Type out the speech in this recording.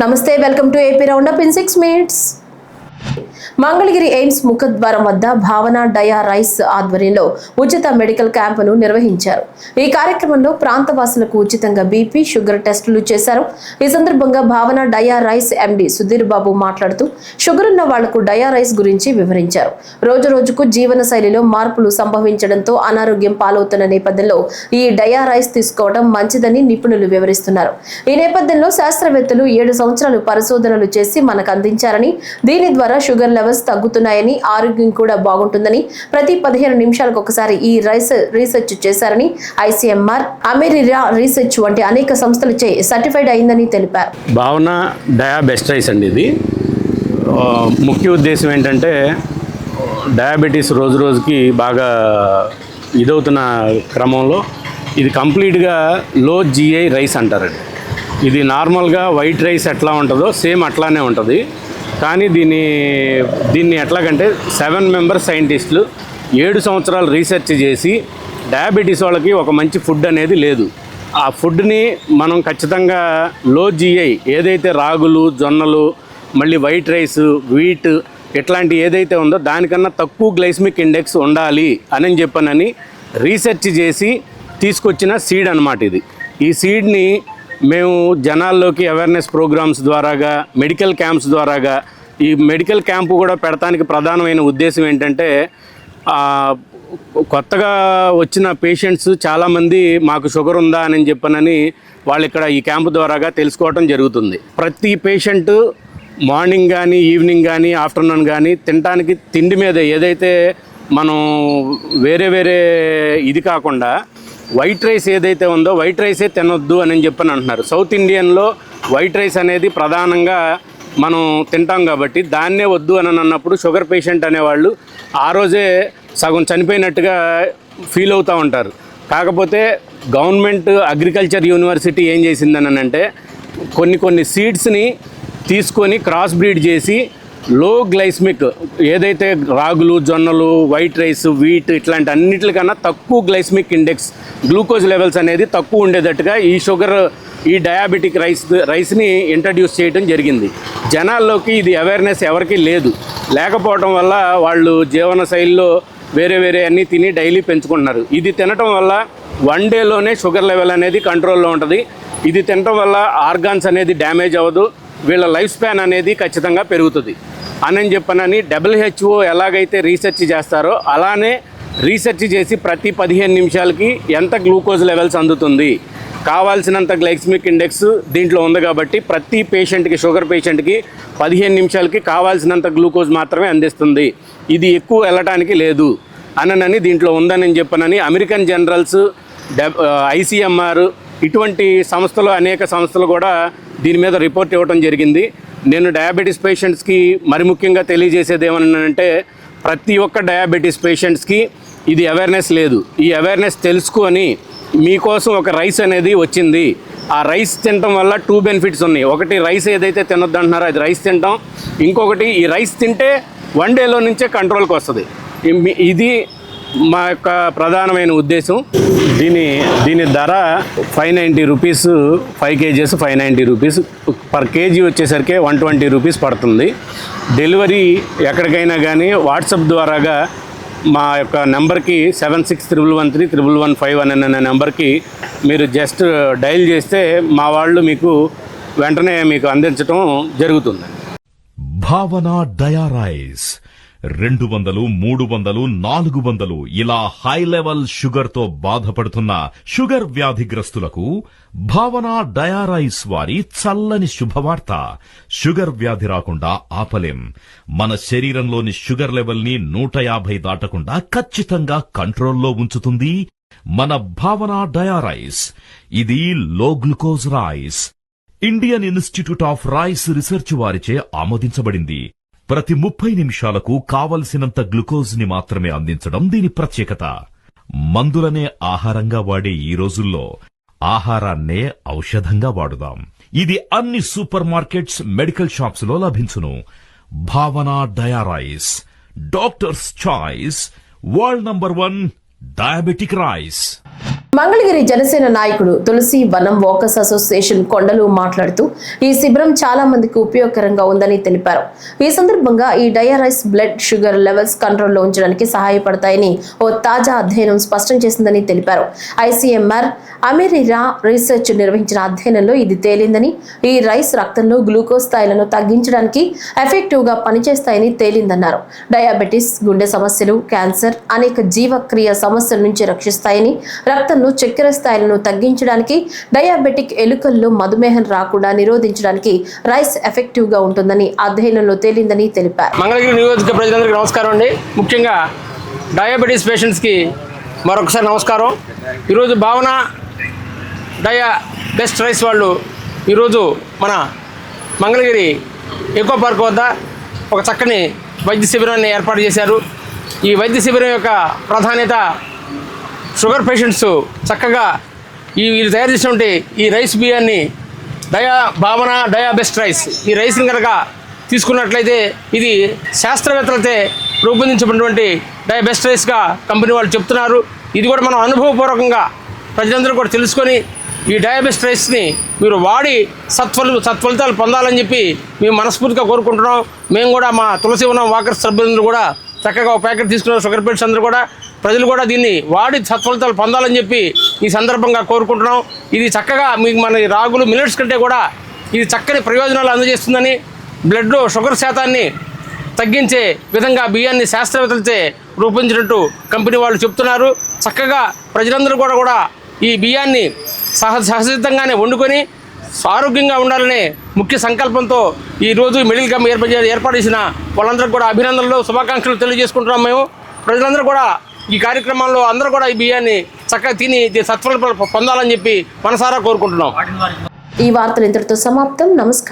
నమస్తే welcome to AP round up in six minutes. Mangalagiri AIIMS ముఖద్వారం వద్ద Bhavana dia rice ఆధ్వర్యంలో ఉచిత మెడికల్ క్యాంపును నిర్వహించారు. ఈ కార్యక్రమంలో ప్రాంతవాసులకు ఉచితంగా బీపీ షుగర్ టెస్టులు చేశారు. ఈ సందర్భంగా Bhavana dia rice MD Sudheer Babu మాట్లాడుతూ షుగర్ ఉన్న వాళ్ళకు డయా రైస్ గురించి వివరించారు. రోజు రోజుకు జీవన శైలిలో మార్పులు సంభవించడంతో అనారోగ్యం పాలవుతున్న నేపథ్యంలో ఈ డయా రైస్ తీసుకోవడం మంచిదని నిపుణులు వివరిస్తున్నారు. ఈ నేపథ్యంలో శాస్త్రవేత్తలు ఏడు సంవత్సరాలు పరిశోధనలు చేసి మనకు అందించారని దీని ద్వారా షుగర్ లెవెల్స్ తగ్గుతున్నాయని ఆరోగ్యం కూడా బాగుంటుందని ప్రతి పదిహేను నిమిషాలకు ఒకసారి ఈ రైస్ రీసెర్చ్ చేశారని ఐసీఎంఆర్ అమెరిరా రీసెర్చ్ వంటి అనేక సంస్థలచే సర్టిఫైడ్ అయిందని తెలిపారు. భావన డయాబెస్ట్ రైస్ అండి ఇది. ముఖ్య ఉద్దేశం ఏంటంటే డయాబెటీస్ రోజు రోజుకి బాగా ఇదవుతున్న క్రమంలో ఇది కంప్లీట్గా లో జిఐ రైస్ అంటారండి. ఇది నార్మల్గా వైట్ రైస్ ఎట్లా ఉంటుందో సేమ్ అట్లానే ఉంటుంది. కానీ దీన్ని దీన్ని ఎట్లాగంటే సెవెన్ మెంబర్ సైంటిస్టులు ఏడు సంవత్సరాలు రీసెర్చ్ చేసి డయాబెటీస్ వాళ్ళకి ఒక మంచి ఫుడ్ అనేది లేదు. ఆ ఫుడ్ని మనం ఖచ్చితంగా లో జీఐ ఏదైతే రాగులు జొన్నలు మళ్ళీ వైట్ రైస్ వీట్ ఇట్లాంటి ఏదైతే ఉందో దానికన్నా తక్కువ గ్లైస్మిక్ ఇండెక్స్ ఉండాలి అని చెప్పనని రీసెర్చ్ చేసి తీసుకొచ్చిన సీడ్ అనమాట ఇది. ఈ సీడ్ని మేము జనాల్లోకి అవేర్నెస్ ప్రోగ్రామ్స్ ద్వారాగా మెడికల్ క్యాంప్స్ ద్వారాగా ఈ మెడికల్ క్యాంపు కూడా పెడతానికి ప్రధానమైన ఉద్దేశం ఏంటంటే కొత్తగా వచ్చిన పేషెంట్స్ చాలామంది మాకు షుగర్ ఉందా అని చెప్పనని వాళ్ళు ఇక్కడ ఈ క్యాంపు ద్వారాగా తెలుసుకోవడం జరుగుతుంది. ప్రతి పేషెంట్ మార్నింగ్ కానీ ఈవినింగ్ కానీ ఆఫ్టర్నూన్ కానీ తినడానికి తిండి మీద ఏదైతే మనం వేరే వేరే ఇది కాకుండా వైట్ రైస్ ఏదైతే ఉందో వైట్ రైసే తినొద్దు అని చెప్పని అంటున్నారు. సౌత్ ఇండియన్లో వైట్ రైస్ అనేది ప్రధానంగా మనం తింటాం కాబట్టి దాన్నే వద్దు అని అన్నప్పుడు షుగర్ పేషెంట్ అనేవాళ్ళు ఆ రోజే సగం చనిపోయినట్టుగా ఫీల్ అవుతూ ఉంటారు. కాకపోతే గవర్నమెంట్ అగ్రికల్చర్ యూనివర్సిటీ ఏం చేసిందని అంటే కొన్ని కొన్ని సీడ్స్ని తీసుకొని క్రాస్ బ్రీడ్ చేసి లో గ్లైస్మిక్ ఏదైతే రాగులు జొన్నలు వైట్ రైస్ వీట్ ఇట్లాంటి అన్నిటికన్నా తక్కువ గ్లైస్మిక్ ఇండెక్స్ గ్లూకోజ్ లెవెల్స్ అనేది తక్కువ ఉండేటట్టుగా ఈ షుగర్ ఈ డయాబెటిక్ రైస్ రైస్ని ఇంట్రడ్యూస్ చేయడం జరిగింది. జనాల్లోకి ఇది అవేర్నెస్ ఎవరికీ లేదు. లేకపోవడం వల్ల వాళ్ళు జీవన శైలిలో వేరే వేరే అన్నీ తిని డైలీ పెంచుకుంటున్నారు. ఇది తినటం వల్ల వన్ డేలోనే షుగర్ లెవెల్ అనేది కంట్రోల్లో ఉంటుంది. ఇది తినటం వల్ల ఆర్గాన్స్ అనేది డ్యామేజ్ అవ్వదు. వీళ్ళ లైఫ్ స్పాన్ అనేది ఖచ్చితంగా పెరుగుతుంది. అని చెప్పనని డబ్ల్యూహెచ్ఓ ఎలాగైతే రీసెర్చ్ చేస్తారో అలానే రీసెర్చ్ చేసి ప్రతి పదిహేను నిమిషాలకి ఎంత గ్లూకోజ్ లెవెల్స్ అందుతుంది? కావాల్సినంత గ్లైక్స్మిక్ ఇండెక్స్ దీంట్లో ఉంది కాబట్టి ప్రతి పేషెంట్కి షుగర్ పేషెంట్కి పదిహేను నిమిషాలకి కావాల్సినంత గ్లూకోజ్ మాత్రమే అందిస్తుంది. ఇది ఎక్కువ వెళ్ళటానికి లేదు. అననని దీంట్లో ఉందని చెప్పనని అమెరికన్ జనరల్స్ డెబ్ ఐసీఎంఆర్ ఇటువంటి సంస్థలు అనేక సంస్థలు కూడా దీని మీద రిపోర్ట్ ఇవ్వడం జరిగింది. నేను డయాబెటీస్ పేషెంట్స్కి మరి ముఖ్యంగా తెలియజేసేది ఏమన్నానంటే ప్రతి ఒక్క డయాబెటీస్ పేషెంట్స్కి ఇది అవేర్నెస్ లేదు. ఈ అవేర్నెస్ తెలుసుకొని మీకోసం ఒక రైస్ అనేది వచ్చింది. ఆ రైస్ తినటం వల్ల టూ బెనిఫిట్స్ ఉన్నాయి. ఒకటి రైస్ ఏదైతే తినొద్దు అంటున్నారో అది రైస్ తింటాం ఇంకొకటి ఈ రైస్ తింటే వన్ డేలో నుంచే కంట్రోల్కి వస్తుంది. ఇది మా యొక్క ప్రధానమైన ఉద్దేశం దీని దీని ధర five ninety rupees five kgs five ninety rupees. Per kg వచ్చేసరికి వన్ ట్వంటీ రూపీస్ పడుతుంది. డెలివరీ ఎక్కడికైనా కానీ వాట్సాప్ ద్వారాగా మా యొక్క నెంబర్కి seven six triple one three triple one five one అనే నెంబర్కి మీరు జస్ట్ డైల్ చేస్తే మా వాళ్ళు మీకు వెంటనే మీకు అందించడం జరుగుతుంది. భావన డయారైస్ రెండు వందలు మూడు వందలు నాలుగు వందలు ఇలా హై లెవెల్ షుగర్తో బాధపడుతున్న షుగర్ వ్యాధిగ్రస్తులకు భావన డయారైస్ వారి చల్లని శుభవార్త. షుగర్ వ్యాధి రాకుండా ఆపలేం. మన శరీరంలోని షుగర్ లెవెల్ని నూట యాభై దాటకుండా ఖచ్చితంగా కంట్రోల్లో ఉంచుతుంది మన భావన డయారైస్. ఇది low glucose rice Indian Institute of Rice Research వారిచే ఆమోదించబడింది. ప్రతి ముప్పై నిమిషాలకు కావలసినంత గ్లూకోజ్ని మాత్రమే అందించడం దీని ప్రత్యేకత. మందులనే ఆహారంగా వాడే ఈ రోజుల్లో ఆహారాన్నే ఔషధంగా వాడుదాం. ఇది అన్ని సూపర్ మార్కెట్స్ మెడికల్ షాప్స్లో లభించును. Bhavana Diarice doctors choice world number one diabetic rice. Mangalagiri Janasena నాయకుడు తులసి వనం వాకర్స్ అసోసియేషన్ కొండలు మాట్లాడుతూ ఈ శిబిరం చాలా మందికి ఉపయోగకరంగా ఉందని తెలిపారు. ఈ సందర్భంగా ఈ డయారైస్ బ్లడ్ షుగర్ లెవెల్స్ కంట్రోల్లో ఉంచడానికి సహాయపడతాయని ఓ తాజా అధ్యయనం స్పష్టం చేసిందని తెలిపారు. ఐసీఎంఆర్ అమెరిరా రీసెర్చ్ నిర్వహించిన అధ్యయనంలో ఇది తేలిందని ఈ రైస్ రక్తంలో గ్లూకోజ్ స్థాయిలను తగ్గించడానికి ఎఫెక్టివ్గా పనిచేస్తాయని తేలిందన్నారు. డయాబెటిస్ గుండె సమస్యలు క్యాన్సర్ అనేక జీవక్రియ సమస్యల నుంచి రక్షిస్తాయని రక్తంలో చక్కెర స్థాయిలను తగ్గించడానికి డయాబెటిక్ ఎలుకల్లో మధుమేహం రాకుండా నిరోధించడానికి రైస్ ఎఫెక్టివ్గా ఉంటుందని అధ్యయనంలో తేలిందని తెలిపారు. మంగళగిరి నియోజక ప్రజలందరికీ నమస్కారం అండి. ముఖ్యంగా డయాబెటీస్ పేషెంట్స్కి మరొకసారి నమస్కారం. ఈరోజు భావన డయా బెస్ట్ రైస్ వాళ్ళు ఈరోజు మన మంగళగిరి ఎకో పార్క్ వద్ద ఒక చక్కని వైద్య శిబిరాన్ని ఏర్పాటు చేశారు. ఈ వైద్య శిబిరం యొక్క ప్రాధాన్యత షుగర్ పేషెంట్స్ చక్కగా ఈ వీళ్ళు తయారు చేసినటువంటి ఈ రైస్ బియ్యాన్ని dia Bhavana dia best rice ఈ రైస్ని కనుక తీసుకున్నట్లయితే ఇది శాస్త్రవేత్తలతో రూపొందించినటువంటి డయా బెస్ట్ రైస్గా కంపెనీ వాళ్ళు చెప్తున్నారు. ఇది కూడా మనం అనుభవపూర్వకంగా ప్రజలందరూ కూడా తెలుసుకొని ఈ డయాబెస్ట్ రైస్ని మీరు వాడి సత్ఫలి సత్ఫలితాలు పొందాలని చెప్పి మేము మనస్ఫూర్తిగా కోరుకుంటున్నాం. మేము కూడా మా తులసి ఉన్న వాకర్ సభ్యులందరూ కూడా చక్కగా ఒక ప్యాకెట్ తీసుకున్న షుగర్ పేషెంట్స్ అందరూ కూడా ప్రజలు కూడా దీన్ని వాడి సత్ఫలితాలు పొందాలని చెప్పి ఈ సందర్భంగా కోరుకుంటున్నాం. ఇది చక్కగా మీకు మన రాగులు మిల్లెట్స్ కంటే కూడా ఇది చక్కని ప్రయోజనాలు అందజేస్తుందని బ్లడ్లో షుగర్ శాతాన్ని తగ్గించే విధంగా బియ్యాన్ని శాస్త్రవేత్తలచే రూపొందించినట్టు కంపెనీ వాళ్ళు చెప్తున్నారు. చక్కగా ప్రజలందరూ కూడా కూడా ఈ బియ్యాన్ని సహ సహజసిద్ధంగానే వండుకొని ఆరోగ్యంగా ఉండాలనే ముఖ్య సంకల్పంతో ఈరోజు మెడికల్ క్యాంప్ ఏర్పాటు ఏర్పాటు చేసిన వాళ్ళందరికీ కూడా అభినందనలు శుభాకాంక్షలు తెలియజేసుకుంటున్నాం మేము. ప్రజలందరూ కూడా ఈ కార్యక్రమంలో అందరూ కూడా ఈ బియ్యాన్ని చక్కగా తిని ఇది పొందాలని చెప్పి మనసారా కోరుకుంటున్నాం. ఈ వార్తలు ఇంతటితో సమాప్తం. నమస్కారం.